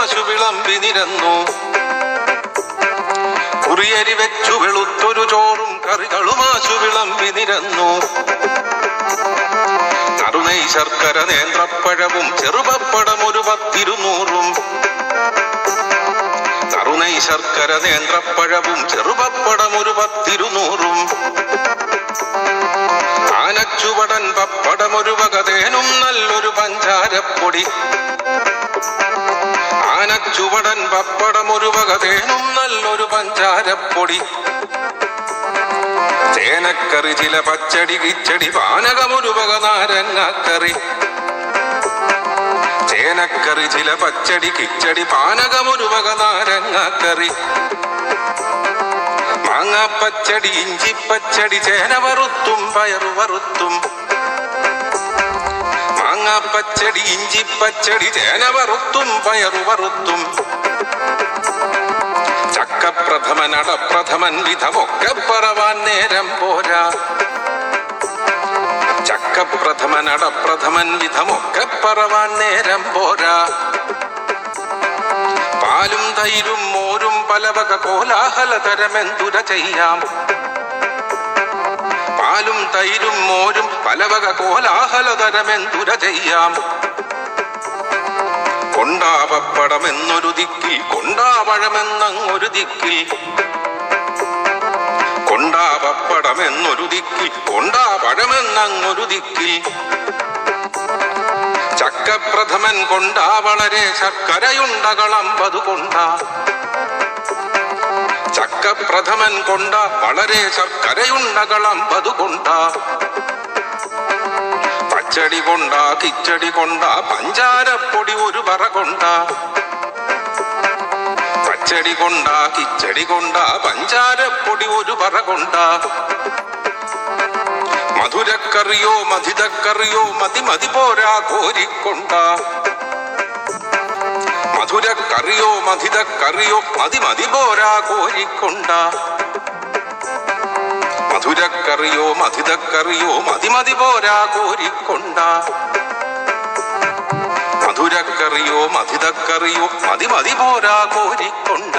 കറികളുമാശു വിളമ്പി നിരന്നു. കുറിയരി വെച്ചു വെളുത്തൊരു ചോറും കറികളുമാശു വിളമ്പി നിരന്നു. കറുണൈ ശർക്കര നേന്ത്രപ്പഴവും ചെറുപപ്പടം ഒരു പത്തിരുന്നൂറും. കറുണൈ ശർക്കര നേന്ത്രപ്പഴവും ചെറുപപ്പടം ഒരു പത്തിരുന്നൂറും. ആനച്ചുവടൻ പപ്പടം ഒരു വകതേനും നല്ലൊരു പഞ്ചാരപ്പൊടി. ആനച്ചുവടൻ പപ്പടം ഒരു വകതേനും നല്ലൊരു പഞ്ചാരപ്പൊടി. ചേനക്കറി ചില പച്ചടി കിച്ചടി പാനകമൊരു വക നാരങ്ങാക്കറി. ചേനക്കറി ചില പച്ചടി കിച്ചടി പാനകമൊരു വക നാരങ്ങാക്കറി. മാങ്ങാപ്പച്ചടി ഇഞ്ചിപ്പച്ചടി ചേന വറുത്തും പയറു വറുത്തും മാങ്ങാപ്പച്ചടി ഇഞ്ചിപ്പച്ചടി ചേന വറുത്തും പയറു വറുത്തും ചക്കപ്രഥമൻ അടപ്രഥമൻ വിധമൊക്കെ പറവാൻ നേരം പോരാ. ചക്കപ്രഥമൻ അടപ്രഥമൻ വിധമൊക്കെ പറവാൻ നേരം പോരാ. പാലും തൈരും മോരും പലവക കോലാഹലതരമെന്തുര ചെയ്യാം. പാലും തൈരും മോരും പലവക കോലാഹലതരമെന്തുര ചെയ്യാം. കൊണ്ടാപപ്പടമെന്നൊരു ദിക്കിൽ കൊണ്ടാവഴമെന്നൊരു ദിക്കിൽ. കൊണ്ടാപപ്പടമെന്നൊരു ദിക്കിൽ കൊണ്ടാവഴമെന്നൊരു ദിക്കിൽ. ചക്കപ്രഥമൻ കൊണ്ടാ വളരെ ശർക്കരയുണ്ടകളമ്പതു കൊണ്ടാ ചക്കപ്രഥമൻ കൊണ്ട വളരെ ശർക്കരയുണ്ടകളം കൊണ്ടാ പച്ചടി കൊണ്ട കിച്ചടി കൊണ്ട പഞ്ചാരപ്പൊടി ഒരു പറ കൊണ്ട. പച്ചടി കൊണ്ട കിച്ചടി കൊണ്ട പഞ്ചാരപ്പൊടി ഒരു പറ കൊണ്ട. മധുരക്കറിയോ മധിതക്കറിയോ മതി മതി പോരാ കോരിക്കൊണ്ട. മധുരക്കറിയോ കറിയോ മതി മതി പോരാ കോരിക്കൊണ്ട മധുര കറിയോ മധിത കറിയോ മതി മതി പോരാ കോരിക്കൊണ്ട മധുരക്കറിയോ മധിതക്കറിയോ മതി മതി പോരാ കോരിക്കൊണ്ട